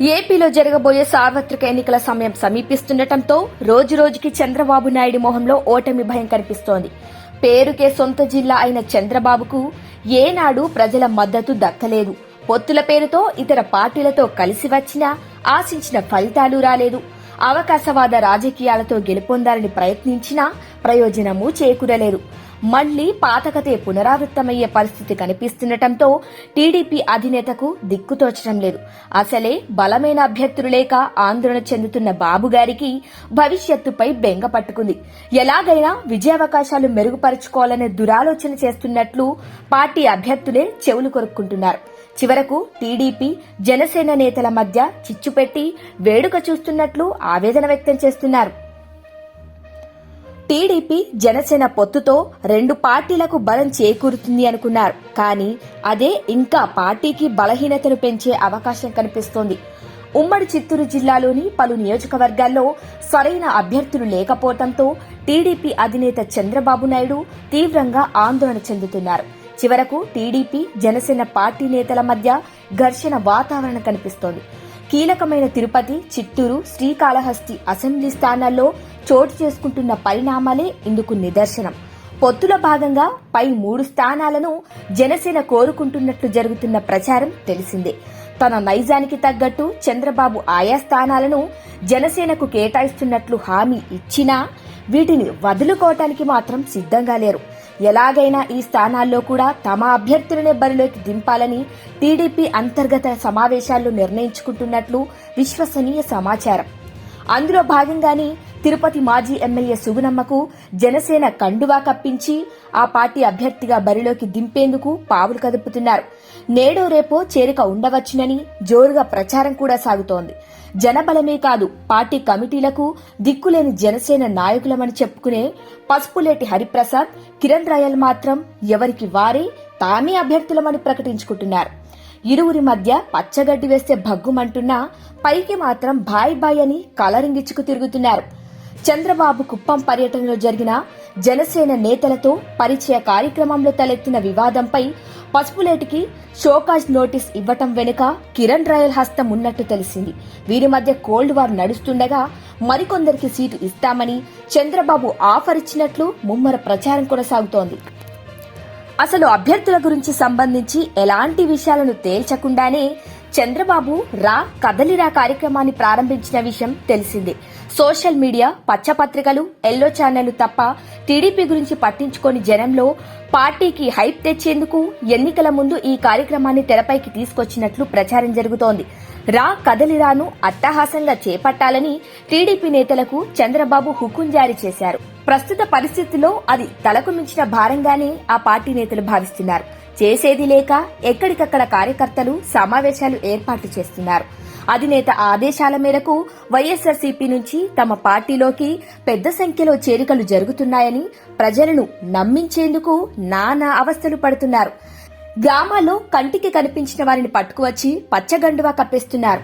ఏపీలో జరగబోయే సార్వత్రిక ఎన్నికల సమయం సమీపిస్తుండటంతో రోజు రోజుకి చంద్రబాబు నాయుడు మొహంలో ఓటమి భయం కనిపిస్తోంది. పేరుకే సొంత జిల్లా అయిన చంద్రబాబుకు ఏనాడు ప్రజల మద్దతు దక్కలేదు. పొత్తుల పేరుతో ఇతర పార్టీలతో కలిసి వచ్చినా ఆశించిన ఫలితాలు రాలేదు. అవకాశవాద రాజకీయాలతో గెలుపొందాలని ప్రయత్నించినా ప్రయోజనము చేకూరలేదు. మళ్ళీ పాతకతే పునరావృత్తమయ్యే పరిస్థితి కనిపిస్తుండటంతో టీడీపీ అధినేతకు దిక్కుతోచడం లేదు. అసలే బలమైన అభ్యర్థులు లేక ఆందోళన చెందుతున్న బాబు గారికి భవిష్యత్తుపై బెంగ పట్టుకుంది. ఎలాగైనా విజయావకాశాలు మెరుగుపరుచుకోవాలనే దురాలోచన చేస్తున్నట్లు పార్టీ అభ్యర్థులే చెవులు కొరుక్కుంటున్నారు. చివరకు టీడీపీ జనసేన నేతల మధ్య చిచ్చుపెట్టి వేడుక చూస్తున్నట్లు ఆవేదన వ్యక్తం చేస్తున్నారు. టీడీపీ జనసేన పొత్తుతో రెండు పార్టీలకు బలం చేకూరుతుంది అనుకున్నారు. కానీ అదే ఇంకా పార్టీకి బలహీనతను పెంచే అవకాశం కనిపిస్తోంది. ఉమ్మడి చిత్తూరు జిల్లాలోని పలు నియోజకవర్గాల్లో సరైన అభ్యర్థులు లేకపోవడంతో టీడీపీ అధినేత చంద్రబాబు నాయుడు తీవ్రంగా ఆందోళన చెందుతున్నారు. చివరకు టీడీపీ జనసేన పార్టీ నేతల మధ్య ఘర్షణ వాతావరణం కనిపిస్తోంది. కీలకమైన తిరుపతి చిత్తూరు శ్రీకాళహస్తి అసెంబ్లీ స్థానాల్లో చోటు చేసుకుంటున్న పరిణామాలే ఇందుకు నిదర్శనం. పొత్తుల భాగంగా పై మూడు స్థానాలను జనసేన కోరుకుంటున్నట్లు జరుగుతున్న ప్రచారం తెలిసిందే. తన నైజానికి తగ్గట్టు చంద్రబాబు ఆయా స్థానాలను జనసేనకు కేటాయిస్తున్నట్లు హామీ ఇచ్చినా వీటిని వదులుకోవటానికి మాత్రం సిద్ధంగా లేరు. ఎలాగైనా ఈ స్థానాల్లో కూడా తమ అభ్యర్థులనే బరిలోకి దింపాలని టీడీపీ అంతర్గత సమావేశాల్లో నిర్ణయించుకుంటున్నట్లు విశ్వసనీయ సమాచారం. అందులో భాగంగానే తిరుపతి మాజీ ఎమ్మెల్యే సుగుణమ్మకు జనసేన కండువా కప్పించి ఆ పార్టీ అభ్యర్థిగా బరిలోకి దింపేందుకు పావులు కదుపుతున్నారు. నేడో రేపో చేరిక ఉండవచ్చునని జోరుగా ప్రచారం కూడా సాగుతోంది. జనబలమే కాదు పార్టీ కమిటీలకు దిక్కులేని జనసేన నాయకులమని చెప్పుకునే పసుపులేటి హరిప్రసాద్ కిరణ్ రాయల్ మాత్రం ఎవరికి వారే తామే అభ్యర్థులమని ప్రకటించుకుంటున్నారు. ఇరువురి మధ్య పచ్చగడ్డి వేస్తే భగ్గుమంటున్నా పైకి మాత్రం బాయ్ బాయ్ అని కలరింగిచ్చుకు తిరుగుతున్నారు. చంద్రబాబు కుప్పం పర్యటనలో జరిగిన జనసేన నేతలతో పరిచయ కార్యక్రమంలో తలెత్తిన వివాదంపై పసుపులేటికి షోకాజ్ నోటీస్ ఇవ్వటం వెనుక కిరణ్ రాయల్ హస్తం ఉన్నట్టు తెలిసింది. వీరి మధ్య కోల్డ్ వార్ నడుస్తుండగా మరికొందరికి సీటు ఇస్తామని చంద్రబాబు ఆఫర్ ఇచ్చినట్లు ముమ్మర ప్రచారం కొనసాగుతోంది. అసలు అభ్యర్థుల గురించి సంబంధించి ఎలాంటి విషయాలను తేల్చకుండానే చంద్రబాబు రా కదలిరా కార్యక్రమాన్ని ప్రారంభించిన విషయం తెలిసిందే. సోషల్ మీడియా పచ్చపత్రికలు ఎల్లో ఛానళ్ళు తప్ప టీడీపీ గురించి పట్టించుకొని జనంలో పార్టీకి హైప్ తెచ్చేందుకు ఎన్నికల ముందు ఈ కార్యక్రమాన్ని తెరపైకి తీసుకొచ్చినట్లు ప్రచారం జరుగుతోంది. రా కదలిరాను అట్టహాసంగా చేపట్టాలని టీడీపీ నేతలకు చంద్రబాబు హుకుం జారీ చేశారు. ప్రస్తుత పరిస్థితిలో అది తలకు మించిన భారంగానే ఆ పార్టీ నేతలు భావిస్తున్నారు. చేసేది లేక ఎక్కడికక్కడ కార్యకర్తలు సమావేశాలు ఏర్పాటు చేస్తున్నారు. అధినేత ఆదేశాల మేరకు వైఎస్ఆర్సీపీ నుంచి తమ పార్టీలోకి పెద్ద సంఖ్యలో చేరికలు జరుగుతున్నాయని ప్రజలను నమ్మించేందుకు నానా అవస్థలు పడుతున్నారు. గ్రామాల్లో కంటికి కనిపించిన వారిని పట్టుకువచ్చి పచ్చగండువా కప్పేస్తున్నారు.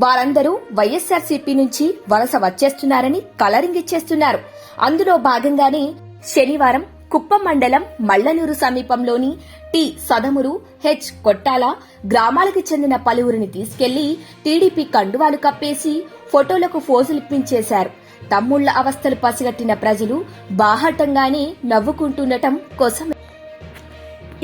వారందరూ వైఎస్ఆర్సీపీ నుంచి వలస వచ్చేస్తున్నారని కలరింగ్ ఇచ్చేస్తున్నారు అందులో భాగంగానే శనివారం కుప్పం మండలం మల్లనూరు సమీపంలోని టి. సదమురు హెచ్. కొట్టాల గ్రామాలకు చెందిన పలువురిని తీసుకెళ్ళి టీడీపీ కండువాలు కప్పేసి ఫోటోలకు ఫోజులిప్పించేశారు. తమ్ముళ్ళ అవస్థలు పసిగట్టిన ప్రజలు బాహటంగానే నవ్వుకుంటుండటం కోసం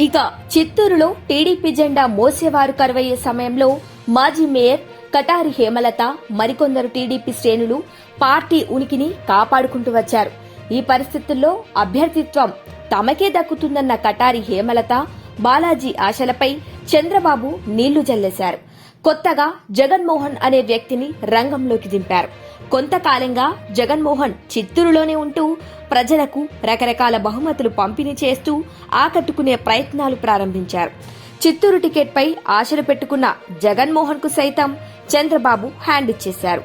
ఇక చిత్తూరులో టీడీపీ జెండా మోసేవారు కరువయ్యే సమయంలో మాజీ మేయర్ కటారి హేమలత మరికొందరు టీడీపీ శ్రేణులు పార్టీ ఉనికిని కాపాడుకుంటూ వచ్చారు. ఈ పరిస్థితుల్లో అభ్యర్థిత్వం తమకే దక్కుతుందన్న కటారి హేమలత బాలాజీ ఆశలపై చంద్రబాబు నీళ్ళు జల్లేశారు. కొత్తగా జగన్మోహన్ అనే వ్యక్తిని రంగంలోకి దింపారు. కొంతకాలంగా జగన్మోహన్ చిత్తూరులోనే ఉంటూ ప్రజలకు రకరకాల బహుమతులు పంపిణీ చేస్తూ ఆకట్టుకునే ప్రయత్నాలు ప్రారంభించారు. చిత్తూరు టికెట్పై ఆశలు పెట్టుకున్న జగన్మోహన్కు సైతం చంద్రబాబు హ్యాండ్ ఇచ్చేశారు.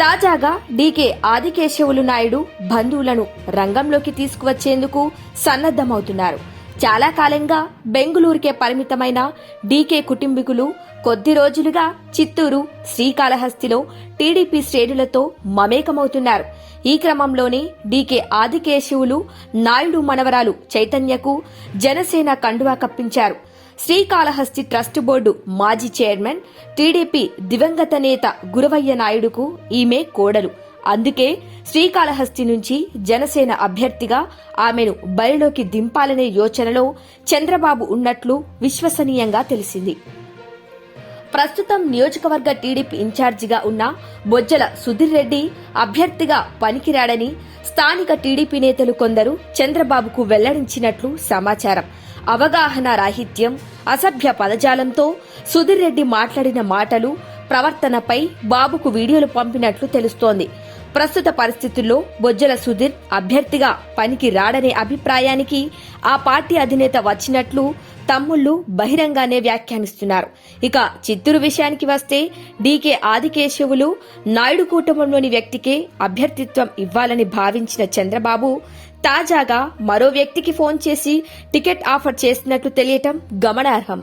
తాజాగా డీకే ఆదికేశవులు నాయుడు బంధువులను రంగంలోకి తీసుకువచ్చేందుకు సన్నద్ధమవుతున్నారు. చాలా కాలంగా బెంగుళూరుకే పరిమితమైన డీకే కుటుంబీకులు కొద్ది రోజులుగా చిత్తూరు శ్రీకాళహస్తిలో టీడీపీ శ్రేణులతో మమేకమవుతున్నారు. ఈ క్రమంలోనే డీకే ఆదికేశవులు నాయుడు మనవరాలు చైతన్యకు జనసేన కండువా కప్పించారు. శ్రీకాళహస్తి ట్రస్ట్ బోర్డు మాజీ చైర్మన్ టీడీపీ దివంగత నేత గురవయ్య నాయుడుకు ఈమె కోడలు. అందుకే శ్రీకాళహస్తి నుంచి జనసేన అభ్యర్థిగా ఆమెను బరిలోకి దింపాలనే యోచనలో చంద్రబాబు ఉన్నట్లు విశ్వసనీయంగా తెలిసింది. ప్రస్తుతం నియోజకవర్గ టీడీపీ ఇన్ఛార్జిగా ఉన్న బొజ్జల సుధీర్ రెడ్డి అభ్యర్థిగా పనికిరాడని స్థానిక టీడీపీ నేతలు కొందరు చంద్రబాబుకు వెల్లడించినట్లు సమాచారం. అవగాహన రాహిత్యం అసభ్య పదజాలంతో సుధీర్ రెడ్డి మాట్లాడిన మాటలు ప్రవర్తనపై బాబుకు వీడియోలు పంపినట్లు తెలుస్తోంది. ప్రస్తుత పరిస్థితుల్లో బొజ్జల సుధీర్ అభ్యర్థిగా పనికి రాడనే అభిప్రాయానికి ఆ పార్టీ అధినేత వచ్చినట్లు తమ్ముళ్ళు బహిరంగానే వ్యాఖ్యానిస్తున్నారు. ఇక చిత్తూరు విషయానికి వస్తే డీకే ఆదికేశవులు నాయుడు కూటమిలోని వ్యక్తికే అభ్యర్థిత్వం ఇవ్వాలని భావించిన చంద్రబాబు తాజాగా మరో వ్యక్తికి ఫోన్ చేసి టికెట్ ఆఫర్ చేసినట్లు తెలియటం గమనార్హం.